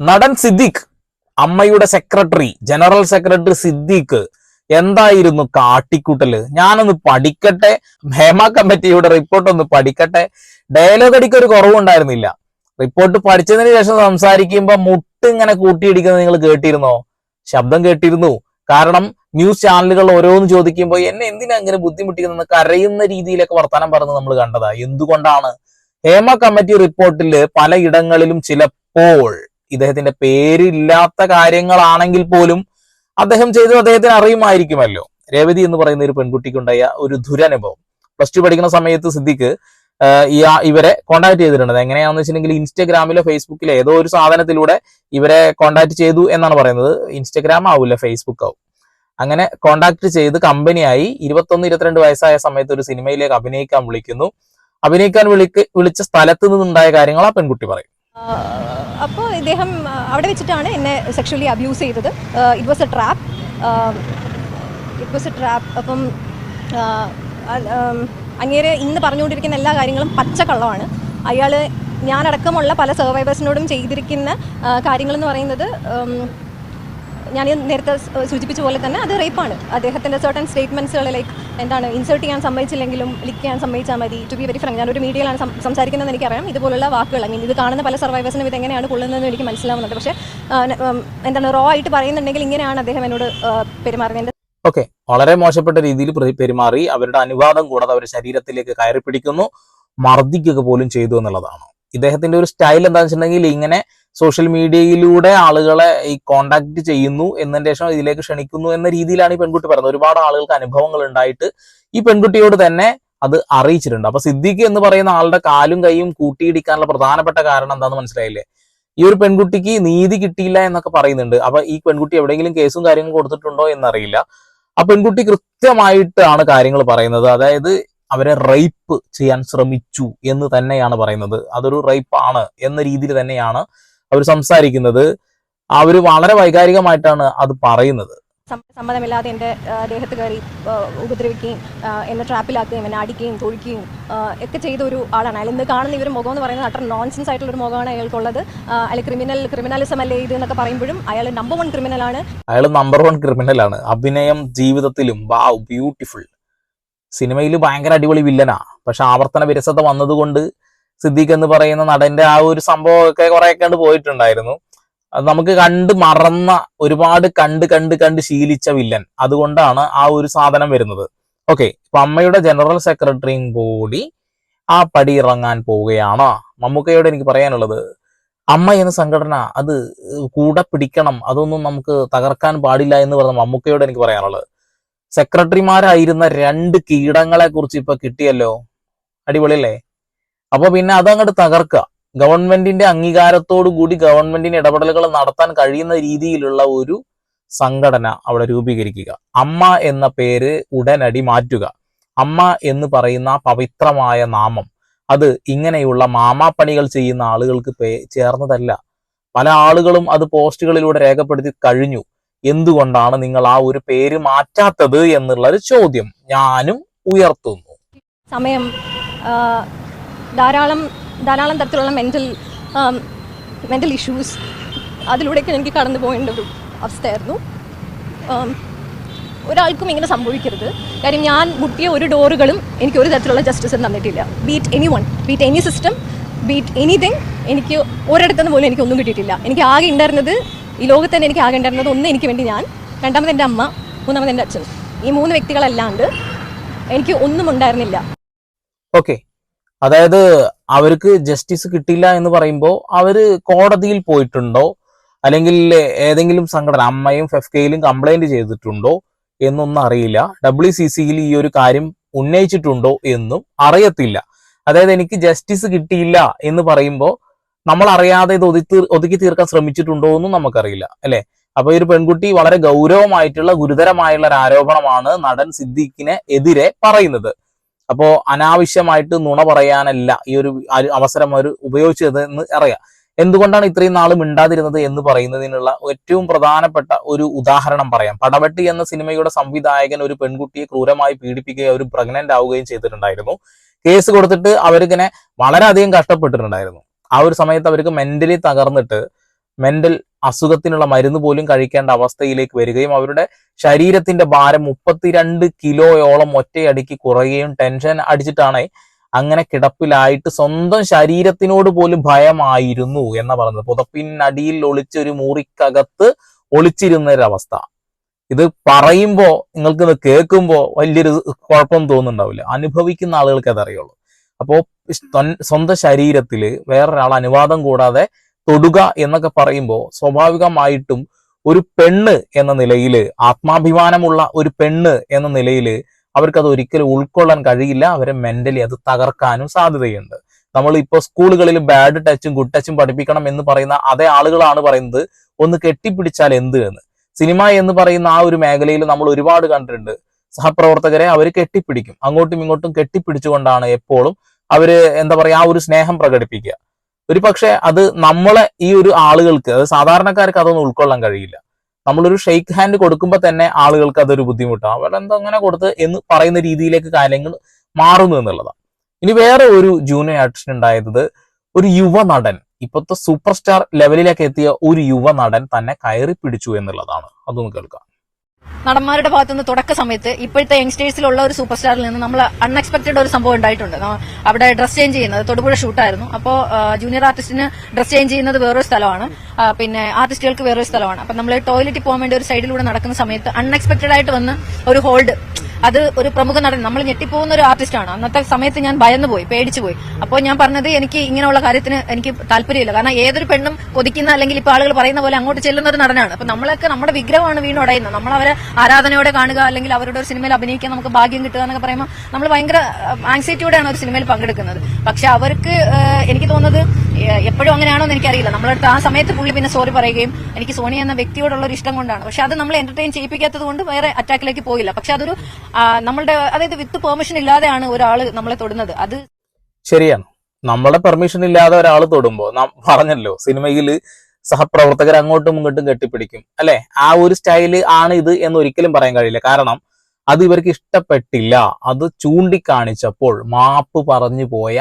നടൻ സിദ്ദീഖ് അമ്മയുടെ secretary general secretary Siddique എന്തായിരുന്നു കാട്ടിക്കൂട്ടൽ? ഞാനൊന്ന് പഠിക്കട്ടെ ഹേമ കമ്മിറ്റിയുടെ റിപ്പോർട്ട് ഒന്ന് പഠിക്കട്ടെ. ഡയലോഗ് അടിക്ക് ഒരു കുറവുണ്ടായിരുന്നില്ല. റിപ്പോർട്ട് പഠിച്ചതിന് ശേഷം സംസാരിക്കുമ്പോൾ മുട്ട് ഇങ്ങനെ കൂട്ടിയിടിക്കുന്നത് നിങ്ങൾ കേട്ടിരുന്നോ? ശബ്ദം കേട്ടിരുന്നു. കാരണം ന്യൂസ് ചാനലുകൾ ഓരോന്ന് ചോദിക്കുമ്പോൾ എന്നെ എന്തിനാ അങ്ങനെ ബുദ്ധിമുട്ടിക്കുന്നത് കരയുന്ന രീതിയിലൊക്കെ വർത്തമാനം പറഞ്ഞ് നമ്മൾ കണ്ടതാ. എന്തുകൊണ്ടാണ്? ഹേമ കമ്മിറ്റി റിപ്പോർട്ടിൽ പലയിടങ്ങളിലും ചിലപ്പോൾ ഇദ്ദേഹത്തിന്റെ പേരില്ലാത്ത കാര്യങ്ങളാണെങ്കിൽ പോലും അദ്ദേഹം ചെയ്തു അദ്ദേഹത്തിന് അറിയുമായിരിക്കുമല്ലോ. രേവതി എന്ന് പറയുന്ന ഒരു പെൺകുട്ടിക്കുണ്ടായ ഒരു ദുരനുഭവം. പ്ലസ് ടു പഠിക്കുന്ന സമയത്ത് സിദ്ദിഖ് ഇവരെ കോണ്ടാക്ട് ചെയ്തിട്ടുണ്ട് എങ്ങനെയാണെന്ന് വെച്ചിട്ടുണ്ടെങ്കിൽ ഇൻസ്റ്റഗ്രാമിലോ ഫേസ്ബുക്കിലോ ഏതോ ഒരു സാധനത്തിലൂടെ ഇവരെ കോണ്ടാക്ട് ചെയ്തു എന്നാണ് പറയുന്നത്. ഇൻസ്റ്റഗ്രാം ആവില്ല ഫേസ്ബുക്ക് ആവും. അങ്ങനെ കോണ്ടാക്ട് ചെയ്ത് കമ്പനിയായി ഇരുപത്തൊന്ന് ഇരുപത്തിരണ്ട് വയസ്സായ സമയത്ത് ഒരു സിനിമയിലേക്ക് അഭിനയിക്കാൻ വിളിക്കുന്നു. അഭിനയിക്കാൻ വിളിക്ക് വിളിച്ച സ്ഥലത്ത് നിന്നുണ്ടായ കാര്യങ്ങൾ ആ പെൺകുട്ടി പറയും. അപ്പോൾ ഇദ്ദേഹം അവിടെ വെച്ചിട്ടാണ് എന്നെ സെക്ഷലി അബ്യൂസ് ചെയ്തത്. It was a trap it was a trap അപ്പം അങ്ങേരെ ഇന്ന് പറഞ്ഞുകൊണ്ടിരിക്കുന്ന എല്ലാ കാര്യങ്ങളും പച്ചക്കള്ളമാണ്. അയാൾ ഞാനടക്കമുള്ള പല സർവൈവേഴ്സിനോടും ചെയ്തിരിക്കുന്ന കാര്യങ്ങളെന്ന് പറയുന്നത് ഞാൻ നേരത്തെ സൂചിപ്പിച്ച പോലെ തന്നെ അത് റേപ്പാണ് അദ്ദേഹത്തിന്റെ സർട്ടൺ സ്റ്റേറ്റ്മെന്റ്സുകൾ ലൈക്ക് എന്താണ് ഇൻസേർട്ട് ചെയ്യാൻ സമ്മതിച്ചില്ലെങ്കിലും ലിക്ക് ചെയ്യാൻ സമ്മതിച്ചാൽ മതി. ടു ബി വെരി ഫ്രങ്ക് ഞാനൊരു മീഡിയയിലാണ് സംസാരിക്കുന്നതെന്ന് എനിക്കറിയാം. ഇതുപോലുള്ള വാക്കുകൾ ഐ മീൻ ഇത് കാണുന്ന പല സർവൈവേഴ്സിനും ഇത് എങ്ങനെയാണ് കൊള്ളുന്നതെന്ന് എനിക്ക് മനസ്സിലാവുന്നുണ്ട്. പക്ഷേ എന്താണ് റോ ആയിട്ട് പറയുന്നുണ്ടെങ്കിൽ ഇങ്ങനെയാണ് അദ്ദേഹം എന്നോട് പെരുമാറുന്നത്. ഓക്കെ വളരെ മോശപ്പെട്ട രീതിയിൽ പ്ര- പെരുമാറി. അവരുടെ അനുവാദം കൂടാതെ അവരുടെ ശരീരത്തിലേക്ക് കയറി പിടിക്കുന്നു. മർദ്ദിക്കുക പോലും ചെയ്തു എന്നുള്ളതാണ്. ഇദ്ദേഹത്തിന്റെ ഒരു സ്റ്റൈൽ എന്താണെന്ന് വെച്ചിട്ടുണ്ടെങ്കിൽ ഇങ്ങനെ സോഷ്യൽ മീഡിയയിലൂടെ ആളുകളെ ഈ കോണ്ടാക്ട് ചെയ്യുന്നു എന്നതിന് ശേഷം ഇതിലേക്ക് ക്ഷണിക്കുന്നു എന്ന രീതിയിലാണ് ഈ പെൺകുട്ടി പറയുന്നത്. ഒരുപാട് ആളുകൾക്ക് അനുഭവങ്ങൾ ഉണ്ടായിട്ട് ഈ പെൺകുട്ടിയോട് തന്നെ അത് അറിയിച്ചിട്ടുണ്ട്. അപ്പൊ സിദ്ദിഖ് എന്ന് പറയുന്ന ആളുടെ കാലും കൈയും കൂട്ടിയിടിക്കാനുള്ള പ്രധാനപ്പെട്ട കാരണം എന്താണെന്ന് മനസ്സിലായില്ലേ? ഈ ഒരു പെൺകുട്ടിക്ക് നീതി കിട്ടിയില്ല എന്നൊക്കെ പറയുന്നുണ്ട്. അപ്പൊ ഈ പെൺകുട്ടി എവിടെയെങ്കിലും കേസും കാര്യങ്ങളും കൊടുത്തിട്ടുണ്ടോ എന്നറിയില്ല. ആ പെൺകുട്ടി കൃത്യമായിട്ടാണ് കാര്യങ്ങൾ പറയുന്നത്. അതായത് അവരെ റേപ്പ് ചെയ്യാൻ ശ്രമിച്ചു എന്ന് തന്നെയാണ് പറയുന്നത്. അതൊരു റേപ്പ് ആണ് എന്ന രീതിയിൽ തന്നെയാണ് അവർ സംസാരിക്കുന്നത് അവർ വളരെ വൈകാരികമായിട്ടാണ് അത് പറയുന്നത്. സമ്മതമില്ലാതെ എന്റെ ദേഹത്ത് കയറി ഉപദ്രവിക്കുകയും എന്നെ ട്രാപ്പിലാക്കുകയും എന്നെ അടിക്കുകയും തൊഴിക്കുകയും ഒക്കെ ചെയ്ത ഒരു ആളാണ്. അയാൾ ഇന്ന് കാണുന്ന ഇവർ മുഖം എന്ന് പറയുന്നത് അത്ര നോൺസെൻസ് ആയിട്ടുള്ള ഒരു മുഖമാണ് അയാൾക്കുള്ളത്. അയാൾ ക്രിമിനൽ ക്രിമിനലിസം അല്ലേ ഇത് എന്നൊക്കെ പറയുമ്പോഴും അയാൾ നമ്പർ വൺ ക്രിമിനലാണ് അയാൾ നമ്പർ വൺ ക്രിമിനൽ ആണ്. അഭിനയം ജീവിതത്തിലും വാവ് ബ്യൂട്ടിഫുൾ സിനിമയിൽ ഭയങ്കര അടിപൊളി വില്ലനാ പക്ഷെ ആവർത്തന വിരസത വന്നതുകൊണ്ട് സിദ്ദീഖ് എന്ന് പറയുന്ന നടന്റെ ആ ഒരു സംഭവമൊക്കെ കുറെയൊക്കെ കണ്ട് പോയിട്ടുണ്ടായിരുന്നു. അത് നമുക്ക് കണ്ട് മറന്ന ഒരുപാട് കണ്ട് കണ്ട് കണ്ട് ശീലിച്ച വില്ലൻ. അതുകൊണ്ടാണ് ആ ഒരു സാധനം വരുന്നത്. ഓക്കെ ഇപ്പൊ അമ്മയുടെ ജനറൽ സെക്രട്ടറിയും കൂടി ആ പടി ഇറങ്ങാൻ പോവുകയാണ്. മമ്മൂക്കയോട് എനിക്ക് പറയാനുള്ളത് അമ്മ എന്ന സംഘടന അത് കൂടെ പിടിക്കണം അതൊന്നും നമുക്ക് തകർക്കാൻ പാടില്ല എന്ന് പറഞ്ഞ മമ്മൂക്കയോട് എനിക്ക് പറയാനുള്ളത്. സെക്രട്ടറിമാരായിരുന്ന രണ്ട് കീടങ്ങളെ കുറിച്ച് ഇപ്പൊ കിട്ടിയല്ലോ? അടിപൊളിയല്ലേ? അപ്പൊ പിന്നെ അതങ്ങോട്ട് തകർക്കുക ഗവൺമെന്റിന്റെ അംഗീകാരത്തോടു കൂടി ഗവൺമെന്റിന് ഇടപെടലുകൾ നടത്താൻ കഴിയുന്ന രീതിയിലുള്ള ഒരു സംഘടന അവിടെ രൂപീകരിക്കുക. അമ്മ എന്ന പേര് ഉടനടി മാറ്റുക. അമ്മ എന്ന് പറയുന്ന പവിത്രമായ നാമം. അത് ഇങ്ങനെയുള്ള മാമാപ്പണികൾ ചെയ്യുന്ന ആളുകൾക്ക് പേ ചേർന്നതല്ല. പല ആളുകളും അത് പോസ്റ്റുകളിലൂടെ രേഖപ്പെടുത്തി കഴിഞ്ഞു. എന്തുകൊണ്ടാണ് നിങ്ങൾ ആ ഒരു പേര് മാറ്റാത്തത് എന്നുള്ള ഒരു ചോദ്യം ഞാനും ഉയർത്തുന്നു. സമയം ധാരാളം ധാരാളം തരത്തിലുള്ള മെന്റൽ മെന്റൽ ഇഷ്യൂസ് അതിലൂടെയൊക്കെ എനിക്ക് കടന്നു പോകേണ്ട ഒരു അവസ്ഥയായിരുന്നു. ഒരാൾക്കും ഇങ്ങനെ സംഭവിക്കരുത്. കാര്യം ഞാൻ മുട്ടിയ ഒരു ഡോറുകളും എനിക്ക് ഒരു തരത്തിലുള്ള ജസ്റ്റിസും തന്നിട്ടില്ല. Beat any one beat any system beat anything എനിക്ക് ഒരിടത്തുനിന്ന് പോലും എനിക്കൊന്നും കിട്ടിയിട്ടില്ല. എനിക്ക് ആകെ ഉണ്ടായിരുന്നത് ഈ ലോകത്ത് തന്നെ എനിക്ക് ആകെ ഉണ്ടായിരുന്നത് ഒന്ന് എനിക്ക് വേണ്ടി ഞാൻ രണ്ടാമത് എന്റെ അമ്മ മൂന്നാമത് എന്റെ അച്ഛൻ. ഈ മൂന്ന് വ്യക്തികളല്ലാണ്ട് എനിക്ക് ഒന്നും ഉണ്ടായിരുന്നില്ല. ഓക്കെ അതായത് അവർക്ക് ജസ്റ്റിസ് കിട്ടില്ല എന്ന് പറയുമ്പോൾ അവർ കോടതിയിൽ പോയിട്ടുണ്ടോ? അല്ലെങ്കിൽ ഏതെങ്കിലും സംഘടന അമ്മയും ഫെഫ്കയിലും കംപ്ലൈന്റ് ചെയ്തിട്ടുണ്ടോ എന്നൊന്നും അറിയില്ല. ഡബ്ല്യു സി സിയിൽ ഈ ഒരു കാര്യം ഉന്നയിച്ചിട്ടുണ്ടോ എന്നും അറിയത്തില്ല. അതായത് എനിക്ക് ജസ്റ്റിസ് കിട്ടിയില്ല എന്ന് പറയുമ്പോൾ നമ്മൾ അറിയാതെ ഇത് ഒതുക്കി ഒതുക്കി തീർക്കാൻ ശ്രമിച്ചിട്ടുണ്ടോ എന്നും നമുക്കറിയില്ല അല്ലെ? അപ്പൊ ഈ ഒരു പെൺകുട്ടി വളരെ ഗൗരവമായിട്ടുള്ള ഗുരുതരമായുള്ള ഒരു ആരോപണമാണ് നടൻ സിദ്ദീഖിനെ എതിരെ പറയുന്നത്. അപ്പോ അനാവശ്യമായിട്ട് നുണ പറയാനല്ല ഈ ഒരു അവസരം അവർ ഉപയോഗിച്ചത് എന്ന് അറിയാം. എന്തുകൊണ്ടാണ് ഇത്രയും നാൾ മിണ്ടാതിരുന്നത് എന്ന് പറയുന്നതിനുള്ള ഏറ്റവും പ്രധാനപ്പെട്ട ഒരു ഉദാഹരണം പറയാം. പടവെട്ടി എന്ന സിനിമയുടെ സംവിധായകൻ ഒരു പെൺകുട്ടിയെ ക്രൂരമായി പീഡിപ്പിക്കുകയും ഒരു പ്രഗ്നന്റ് ആവുകയും ചെയ്തിട്ടുണ്ടായിരുന്നു. കേസ് കൊടുത്തിട്ട് അവർക്കിനെ വളരെയധികം കഷ്ടപ്പെട്ടിട്ടുണ്ടായിരുന്നു. ആ ഒരു സമയത്ത് അവർക്ക് മെന്റലി തകർന്നിട്ട് മെന്റൽ അസുഖത്തിനുള്ള മരുന്ന് പോലും കഴിക്കേണ്ട അവസ്ഥയിലേക്ക് വരികയും അവരുടെ ശരീരത്തിന്റെ ഭാരം മുപ്പത്തിരണ്ട് കിലോയോളം ഒറ്റയടിക്ക് കുറയുകയും ടെൻഷൻ അടിച്ചിട്ടാണ് അങ്ങനെ കിടപ്പിലായിട്ട് സ്വന്തം ശരീരത്തിനോട് പോലും ഭയമായിരുന്നു എന്ന പറഞ്ഞത് പുതപ്പിനടിയിൽ ഒളിച്ചൊരു മുറിക്കകത്ത് ഒളിച്ചിരുന്ന ഒരവസ്ഥ ഇത് പറയുമ്പോ നിങ്ങൾക്ക് ഇത് കേൾക്കുമ്പോ വലിയൊരു കുഴപ്പം തോന്നുന്നുണ്ടാവില്ല. അനുഭവിക്കുന്ന ആളുകൾക്ക് അതറിയുള്ളൂ. അപ്പോ സ്വൻ- സ്വന്തം ശരീരത്തിൽ വേറൊരാൾ അനുവാദം കൂടാതെ തൊടുക എന്നൊക്കെ പറയുമ്പോൾ സ്വാഭാവികമായിട്ടും ഒരു പെണ്ണ് എന്ന നിലയിൽ ആത്മാഭിമാനമുള്ള ഒരു പെണ്ണ് എന്ന നിലയിൽ അവർക്കത് ഒരിക്കലും ഉൾക്കൊള്ളാൻ കഴിയില്ല. അവരെ മെന്റലി അത് തകർക്കാനും സാധ്യതയുണ്ട്. നമ്മൾ ഇപ്പോൾ സ്കൂളുകളിൽ ബാഡ് ടച്ചും ഗുഡ് ടച്ചും പഠിപ്പിക്കണം എന്ന് പറയുന്ന അതേ ആളുകളാണ് പറയുന്നത്. ഒന്ന് കെട്ടിപ്പിടിച്ചാൽ എന്ത് എന്ന്. സിനിമ എന്ന് പറയുന്ന ആ ഒരു മേഖലയിൽ നമ്മൾ ഒരുപാട് കണ്ടിട്ടുണ്ട്. സഹപ്രവർത്തകരെ അവർ കെട്ടിപ്പിടിക്കും. അങ്ങോട്ടും ഇങ്ങോട്ടും കെട്ടിപ്പിടിച്ചുകൊണ്ടാണ് എപ്പോഴും അവർ എന്താ പറയാ ആ ഒരു സ്നേഹം പ്രകടിപ്പിക്കുക. ഒരു പക്ഷേ അത് നമ്മളെ ഈ ഒരു ആളുകൾക്ക് അത് സാധാരണക്കാർക്ക് അതൊന്നും ഉൾക്കൊള്ളാൻ കഴിയില്ല. നമ്മളൊരു ഷെയ്ക്ക് ഹാൻഡ് കൊടുക്കുമ്പോൾ തന്നെ ആളുകൾക്ക് അതൊരു ബുദ്ധിമുട്ടാണ് അവിടെ എന്താ അങ്ങനെ കൊടുത്ത് എന്ന് പറയുന്ന രീതിയിലേക്ക് കാര്യങ്ങൾ മാറുന്നു എന്നുള്ളതാണ് ഇനി വേറെ ഒരു ജൂനിയർ ആർട്ടിസ്റ്റ് ഉണ്ടായത് ഒരു യുവ നടൻ. ഇപ്പോഴത്തെ സൂപ്പർ സ്റ്റാർ ലെവലിലേക്ക് എത്തിയ ഒരു യുവ നടൻ തന്നെ കയറി പിടിച്ചു എന്നുള്ളതാണ്. അതൊന്ന് കേൾക്കാം. നടന്മാരുടെ ഭാഗത്തുനിന്ന് തുടക്ക സമയത്ത് ഇപ്പോഴത്തെ യങ്സ്റ്റേഴ്സിലുള്ള ഒരു സൂപ്പർ സ്റ്റാറിൽ നിന്ന് നമ്മൾ അൺഎക്സ്പെക്ടഡ് ഒരു സംഭവം ഉണ്ടായിട്ടുണ്ട്. അവിടെ ഡ്രസ് ചേഞ്ച് ചെയ്യുന്നത്. തൊടുപുഴ ഷൂട്ടായിരുന്നു അപ്പോൾ ജൂനിയർ ആർട്ടിസ്റ്റിന് ഡ്രസ് ചേഞ്ച് ചെയ്യുന്നത് വേറൊരു സ്ഥലമാണ്. പിന്നെ ആർട്ടിസ്റ്റുകൾക്ക് വേറൊരു സ്ഥലമാണ്. അപ്പം നമ്മൾ ടോയ്ലറ്റിൽ പോകാൻ വേണ്ടി ഒരു സൈഡിലൂടെ നടക്കുന്ന സമയത്ത് അൺഎക്സ്പെക്ടഡ് ആയിട്ട് വന്ന് ഒരു ഹോൾഡ് അത് ഒരു പ്രമുഖ നടൻ. നമ്മൾ ഞെട്ടിപ്പോകുന്ന ഒരു ആർട്ടിസ്റ്റാണ്. അന്നത്തെ സമയത്ത് ഞാൻ ഭയന്നു പോയി പേടിച്ചു പോയി അപ്പോൾ ഞാൻ പറഞ്ഞത് എനിക്ക് ഇങ്ങനെയുള്ള കാര്യത്തിന് എനിക്ക് താല്പര്യമില്ല. കാരണം ഏതൊരു പെണ്ണും കൊതിക്കുന്ന അല്ലെങ്കിൽ ഇപ്പൊ ആളുകൾ പറയുന്ന പോലെ അങ്ങോട്ട് ചെല്ലുന്ന ഒരു നടനാണ്. അപ്പൊ നമ്മളൊക്കെ നമ്മുടെ വിഗ്രഹമാണ് വീണുടയുന്നത് നമ്മൾ അവരെ ആരാധനയോടെ കാണുക അല്ലെങ്കിൽ അവരുടെ ഒരു സിനിമയിൽ അഭിനയിക്കാൻ നമുക്ക് ഭാഗ്യം കിട്ടുക എന്നൊക്കെ പറയുമ്പോൾ നമ്മൾ ഭയങ്കര ആങ്സൈറ്റിയോടെയാണ് ഒരു സിനിമയിൽ പങ്കെടുക്കുന്നത്. പക്ഷെ അവർക്ക് എനിക്ക് തോന്നുന്നത് എപ്പോഴും അങ്ങനെയാണോ എന്ന് എനിക്കറിയില്ല. നമ്മളടുത്ത് ആ സമയത്ത് പുള്ളി പിന്നെ സോറി പറയുകയും എനിക്ക് സോണി എന്ന വ്യക്തിയോടുള്ള ഒരു ഇഷ്ടം കൊണ്ടാണ്. പക്ഷെ അത് നമ്മൾ എന്റർടൈൻ ചെയ്യിപ്പിക്കാത്തത് കൊണ്ട് വേറെ അറ്റാക്കിലേക്ക് പോയില്ല. പക്ഷെ അതൊരു നമ്മളുടെ അതായത് വിത്ത് പെർമിഷൻ ഇല്ലാതെയാണ് ഒരാൾ നമ്മളെ തൊടുന്നത്. അത് ശരിയാണ്. നമ്മളെ പെർമിഷൻ ഇല്ലാതെ ഒരാൾ തൊടുമ്പോ പറഞ്ഞല്ലോ സിനിമയിൽ സഹപ്രവർത്തകർ അങ്ങോട്ടും ഇങ്ങോട്ടും കെട്ടിപ്പിടിക്കും. അല്ലെ? ആ ഒരു സ്റ്റൈൽ ആണ് ഇത് എന്ന് ഒരിക്കലും പറയാൻ കഴിയില്ല. കാരണം അത് ഇവർക്ക് ഇഷ്ടപ്പെട്ടില്ല. അത് ചൂണ്ടിക്കാണിച്ചപ്പോൾ മാപ്പ് പറഞ്ഞു പോയ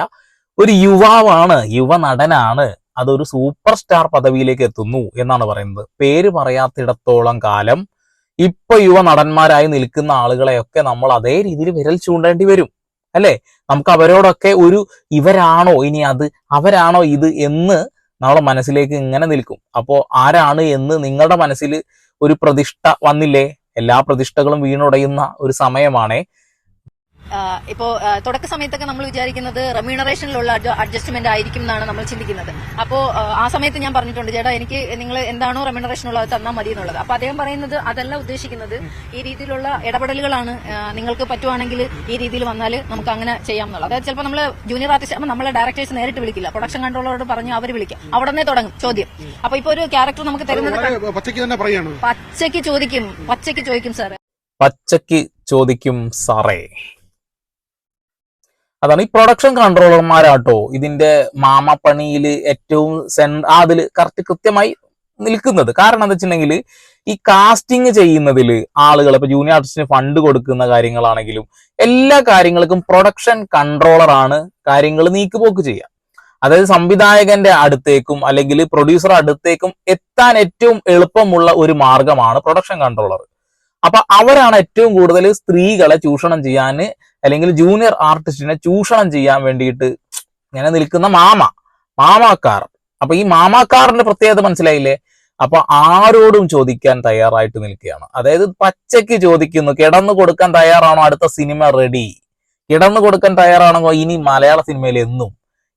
ഒരു യുവാവാണ് യുവ നടനാണ് അതൊരു സൂപ്പർ സ്റ്റാർ പദവിയിലേക്ക് എത്തുന്നു എന്നാണ് പറയുന്നത്. പേര് പറയാത്തിടത്തോളം കാലം ഇപ്പൊ യുവ നടന്മാരായി നിൽക്കുന്ന ആളുകളെയൊക്കെ നമ്മൾ അതേ രീതിയിൽ വിരൽ ചൂണ്ടേണ്ടി വരും അല്ലെ? നമുക്ക് അവരോടൊക്കെ ഒരു ഇവരാണോ ഇനി അത് അവരാണോ ഇത് എന്ന് നമ്മളെ മനസ്സിലേക്ക് ഇങ്ങനെ നിൽക്കും. അപ്പോ ആരാണ് എന്ന് നിങ്ങളുടെ മനസ്സിൽ ഒരു പ്രതിഷ്ഠ വന്നില്ലേ? എല്ലാ പ്രതിഷ്ഠകളും വീണുടയുന്ന ഒരു സമയമാണേ. ഇപ്പോ തുടക്ക സമയത്തൊക്കെ നമ്മൾ വിചാരിക്കുന്നത് റെമ്യൂണറേഷനിലുള്ള അഡ്ജസ്റ്റ്മെന്റ് ആയിരിക്കും എന്നാണ് നമ്മൾ ചിന്തിക്കുന്നത്. അപ്പോ ആ സമയത്ത് ഞാൻ പറഞ്ഞിട്ടുണ്ട് ചേട്ടാ എനിക്ക് നിങ്ങൾ എന്താണോ റെമ്യൂണറേഷൻ ഉള്ളത് തന്നാൽ മതി എന്നുള്ളത്. അപ്പൊ അദ്ദേഹം പറയുന്നത് അതല്ല ഉദ്ദേശിക്കുന്നത്. ഈ രീതിയിലുള്ള ഇടപെടലുകളാണ് നിങ്ങൾക്ക് പറ്റുവാണെങ്കിൽ ഈ രീതിയിൽ വന്നാൽ നമുക്ക് അങ്ങനെ ചെയ്യാം എന്നുള്ളത്. അതായത് ചിലപ്പോൾ നമ്മൾ ജൂനിയർ ആർട്ടിസ്റ്റ് ആകുമ്പോൾ നമ്മളെ ഡയറക്ടേഴ്സ് നേരിട്ട് വിളിക്കില്ല. പ്രൊഡക്ഷൻ കൺട്രോളറോട് പറഞ്ഞ് അവർ വിളിക്കും. അവിടെ നിന്നേ തുടങ്ങും ചോദ്യം. അപ്പൊ ഇപ്പൊ ഒരു ക്യാരക്ടർ നമുക്ക് തരുന്നത് പച്ചയ്ക്ക് ചോദിക്കും. പച്ചയ്ക്ക് ചോദിക്കും സാറേ. പച്ചയ്ക്ക് ചോദിക്കും സാറേ. അതാണ് ഈ പ്രൊഡക്ഷൻ കൺട്രോളർമാരാട്ടോ ഇതിന്റെ മാമപ്പണിയിൽ ഏറ്റവും സെൻ അതിൽ കറക്റ്റ് കൃത്യമായി നിൽക്കുന്നത്. കാരണം എന്താ വെച്ചിട്ടുണ്ടെങ്കിൽ ഈ കാസ്റ്റിംഗ് ചെയ്യുന്നതിൽ ആളുകൾ ഇപ്പൊ ജൂനിയർ ആർട്ടിസ്റ്റിന് ഫണ്ട് കൊടുക്കുന്ന കാര്യങ്ങളാണെങ്കിലും എല്ലാ കാര്യങ്ങൾക്കും പ്രൊഡക്ഷൻ കൺട്രോളറാണ് കാര്യങ്ങൾ നീക്കുപോക്ക് ചെയ്യുക. അതായത് സംവിധായകന്റെ അടുത്തേക്കും അല്ലെങ്കിൽ പ്രൊഡ്യൂസർ അടുത്തേക്കും എത്താൻ ഏറ്റവും എളുപ്പമുള്ള ഒരു മാർഗമാണ് പ്രൊഡക്ഷൻ കൺട്രോളർ അപ്പൊ അവരാണ് ഏറ്റവും കൂടുതൽ സ്ത്രീകളെ ചൂഷണം ചെയ്യാൻ അല്ലെങ്കിൽ ജൂനിയർ ആർട്ടിസ്റ്റിനെ ചൂഷണം ചെയ്യാൻ വേണ്ടിയിട്ട് ഇങ്ങനെ നിൽക്കുന്ന മാമ മാമാക്കാർ. അപ്പൊ ഈ മാമാക്കാറിന്റെ പ്രത്യേകത മനസ്സിലായില്ലേ? അപ്പൊ ആരോടും ചോദിക്കാൻ തയ്യാറായിട്ട് നിൽക്കുകയാണ്. അതായത് പച്ചയ്ക്ക് ചോദിക്കുന്നു കിടന്നു കൊടുക്കാൻ തയ്യാറാണോ? അടുത്ത സിനിമ റെഡി കിടന്നു കൊടുക്കാൻ തയ്യാറാണോ ഇനി മലയാള സിനിമയിൽ എന്നും.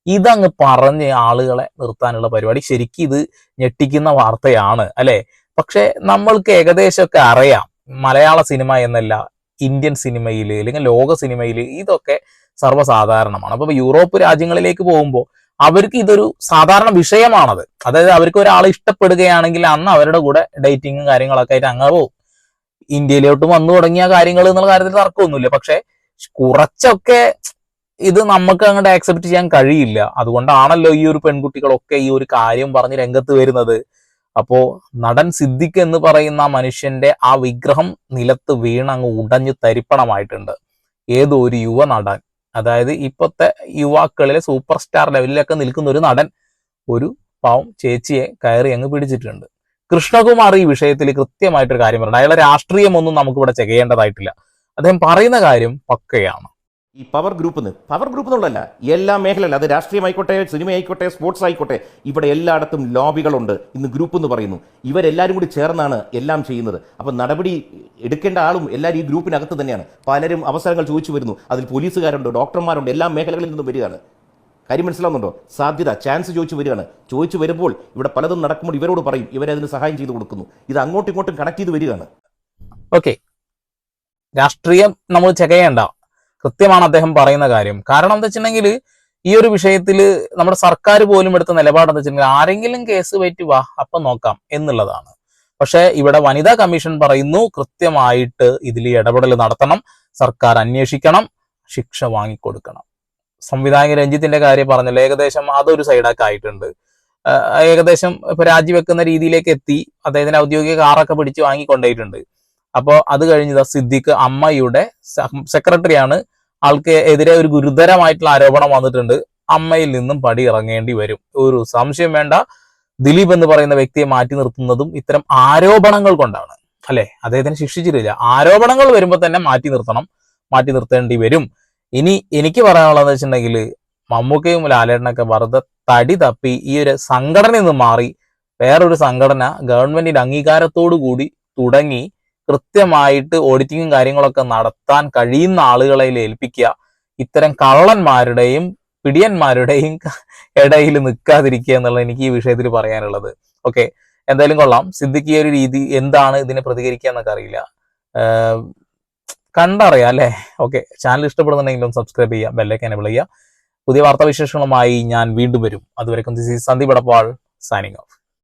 ഇതങ്ങ് പറഞ്ഞ് ആളുകളെ നിർത്താനുള്ള പരിപാടി ശരിക്കും ഇത് ഞെട്ടിക്കുന്ന വാർത്തയാണ് അല്ലെ? പക്ഷെ നമ്മൾക്ക് ഏകദേശമൊക്കെ അറിയാം. മലയാള സിനിമ എന്നല്ല ഇന്ത്യൻ സിനിമയിൽ അല്ലെങ്കിൽ ലോക സിനിമയിൽ ഇതൊക്കെ സർവസാധാരണമാണ്. അപ്പോൾ യൂറോപ്പ് രാജ്യങ്ങളിലേക്ക് പോകുമ്പോൾ അവർക്ക് ഇതൊരു സാധാരണ വിഷയമാണത്. അതായത് അവർക്ക് ഒരാളെ ഇഷ്ടപ്പെടുകയാണെങ്കിൽ അന്ന് അവരുടെ കൂടെ ഡേറ്റിങ്ങും കാര്യങ്ങളൊക്കെ ആയിട്ട് അങ്ങനെ പോകും ഇന്ത്യയിലോട്ട് വന്നു തുടങ്ങിയ കാര്യങ്ങൾ എന്നുള്ള കാര്യത്തിൽ തർക്കമൊന്നുമില്ല. പക്ഷെ കുറച്ചൊക്കെ ഇത് നമുക്ക് അങ്ങോട്ട് ആക്സെപ്റ്റ് ചെയ്യാൻ കഴിയില്ല. അതുകൊണ്ടാണല്ലോ ഈ ഒരു പെൺകുട്ടികളൊക്കെ ഈ ഒരു കാര്യം പറഞ്ഞ് രംഗത്ത് വരുന്നത്. അപ്പോ നടൻ സിദ്ദിഖ് എന്ന് പറയുന്ന മനുഷ്യന്റെ ആ വിഗ്രഹം നിലത്ത് വീണങ്ങ് ഉടഞ്ഞു തരിപ്പണമായിട്ടുണ്ട്. ഏതോ ഒരു യുവ നടൻ. അതായത് ഇപ്പോഴത്തെ യുവാക്കളിലെ സൂപ്പർ സ്റ്റാർ ലെവലിലൊക്കെ നിൽക്കുന്ന ഒരു നടൻ ഒരു പാവം ചേച്ചിയെ കയറി അങ്ങ് പിടിച്ചിട്ടുണ്ട്. കൃഷ്ണകുമാർ ഈ വിഷയത്തിൽ കൃത്യമായിട്ടൊരു കാര്യം പറഞ്ഞു. അയാളെ രാഷ്ട്രീയമൊന്നും നമുക്കിവിടെ ചെയ്യേണ്ടതായിട്ടില്ല. അദ്ദേഹം പറയുന്ന കാര്യം പക്കയാണ്. ഈ പവർ ഗ്രൂപ്പ് പവർ ഗ്രൂപ്പ് എന്നുള്ളതല്ല എല്ലാ മേഖലയിലും അത് രാഷ്ട്രീയമായിക്കോട്ടെ സിനിമ ആയിക്കോട്ടെ സ്പോർട്സ് ആയിക്കോട്ടെ ഇവിടെ എല്ലായിടത്തും ലോബികളുണ്ട് ഇന്ന് ഗ്രൂപ്പ് എന്ന് പറയുന്നു. ഇവരെല്ലാവരും കൂടി ചേർന്നാണ് എല്ലാം ചെയ്യുന്നത്. അപ്പം നടപടി എടുക്കേണ്ട ആളും എല്ലാവരും ഈ ഗ്രൂപ്പിനകത്ത് തന്നെയാണ്. പലരും അവസരങ്ങൾ ചോദിച്ചു വരുന്നു. അതിൽ പോലീസുകാരുണ്ട് ഡോക്ടർമാരുണ്ട് എല്ലാ മേഖലകളിൽ നിന്നും വരികയാണ്. കാര്യം മനസ്സിലാവുന്നുണ്ടോ? സാധ്യത ചാൻസ് ചോദിച്ചു വരികയാണ്. ചോദിച്ചു വരുമ്പോൾ ഇവിടെ പലതും നടക്കുമ്പോൾ ഇവരോട് പറയും ഇവരതിന് സഹായം ചെയ്തു കൊടുക്കുന്നു. ഇത് അങ്ങോട്ടും ഇങ്ങോട്ടും കണക്ട് ചെയ്ത് വരികയാണ്. ഓക്കെ രാഷ്ട്രീയം നമ്മൾ ചെകയേണ്ട കൃത്യമാണ് അദ്ദേഹം പറയുന്ന കാര്യം. കാരണം എന്താ വെച്ചിട്ടുണ്ടെങ്കിൽ ഈ ഒരു വിഷയത്തിൽ നമ്മുടെ സർക്കാർ പോലും എടുത്ത നിലപാടെന്ന് വെച്ചിട്ടുണ്ടെങ്കിൽ ആരെങ്കിലും കേസ് പറ്റി വാ അപ്പൊ നോക്കാം എന്നുള്ളതാണ്. പക്ഷേ ഇവിടെ വനിതാ കമ്മീഷൻ പറയുന്നു കൃത്യമായിട്ട് ഇതിൽ ഇടപെടൽ നടത്തണം സർക്കാർ അന്വേഷിക്കണം ശിക്ഷ വാങ്ങിക്കൊടുക്കണം. സംവിധായകൻ രഞ്ജിത്തിന്റെ കാര്യം പറഞ്ഞല്ലോ ഏകദേശം അതൊരു സൈഡൊക്കെ ആയിട്ടുണ്ട്. ഏകദേശം ഇപ്പൊ രാജിവെക്കുന്ന രീതിയിലേക്ക് എത്തി അദ്ദേഹത്തിന് ഔദ്യോഗിക കാറൊക്കെ പിടിച്ച് വാങ്ങിക്കൊണ്ടേയിട്ടുണ്ട്. അപ്പോൾ അത് കഴിഞ്ഞ് ദാ സിദ്ദിഖ് അമ്മയുടെ സെക്രട്ടറിയാണ്. ആൾക്ക് എതിരെ ഒരു ഗുരുതരമായിട്ടുള്ള ആരോപണം വന്നിട്ടുണ്ട്. അമ്മയിൽ നിന്നും പടി ഇറങ്ങേണ്ടി വരും. ഒരു സംശയം വേണ്ട. ദിലീപ് എന്ന് പറയുന്ന വ്യക്തിയെ മാറ്റി നിർത്തുന്നതും ഇത്തരം ആരോപണങ്ങൾ കൊണ്ടാണ്. അല്ലെ? അദ്ദേഹത്തിന് ശിക്ഷിച്ചിട്ടില്ല. ആരോപണങ്ങൾ വരുമ്പോൾ തന്നെ മാറ്റി നിർത്തണം. മാറ്റി നിർത്തേണ്ടി വരും. ഇനി എനിക്ക് പറയാനുള്ളതെന്ന് വെച്ചിട്ടുണ്ടെങ്കിൽ മമ്മൂക്കയും ലാലേട്ടനൊക്കെ വെറുതെ തടി തപ്പി ഈ ഒരു സംഘടനയിൽ നിന്ന് മാറി വേറൊരു സംഘടന ഗവൺമെന്റിന്റെ അംഗീകാരത്തോടു കൂടി തുടങ്ങി കൃത്യമായിട്ട് ഓഡിറ്റിങ്ങും കാര്യങ്ങളൊക്കെ നടത്താൻ കഴിയുന്ന ആളുകളെ ഏൽപ്പിക്കുക. ഇത്തരം കള്ളന്മാരുടെയും പിടിയന്മാരുടെയും ഇടയിൽ നിൽക്കാതിരിക്കുക എന്നുള്ളത് എനിക്ക് ഈ വിഷയത്തിൽ പറയാനുള്ളത്. ഓക്കെ എന്തായാലും കൊള്ളാം. ഈ ഒരു രീതി എന്താണ് ഇതിനെ പ്രതികരിക്കുക എന്നൊക്കെ അറിയില്ല. കണ്ടറിയാം അല്ലേ? ഓക്കെ ചാനൽ ഇഷ്ടപ്പെടുന്നുണ്ടെങ്കിലും സബ്സ്ക്രൈബ് ചെയ്യുക ബെല്ലൈക്കൻ എനബിൾ ചെയ്യുക. പുതിയ വാർത്താവിശേഷങ്ങളുമായി ഞാൻ വീണ്ടും വരും. അതുവരെക്കും this is Sandeep Edappal signing off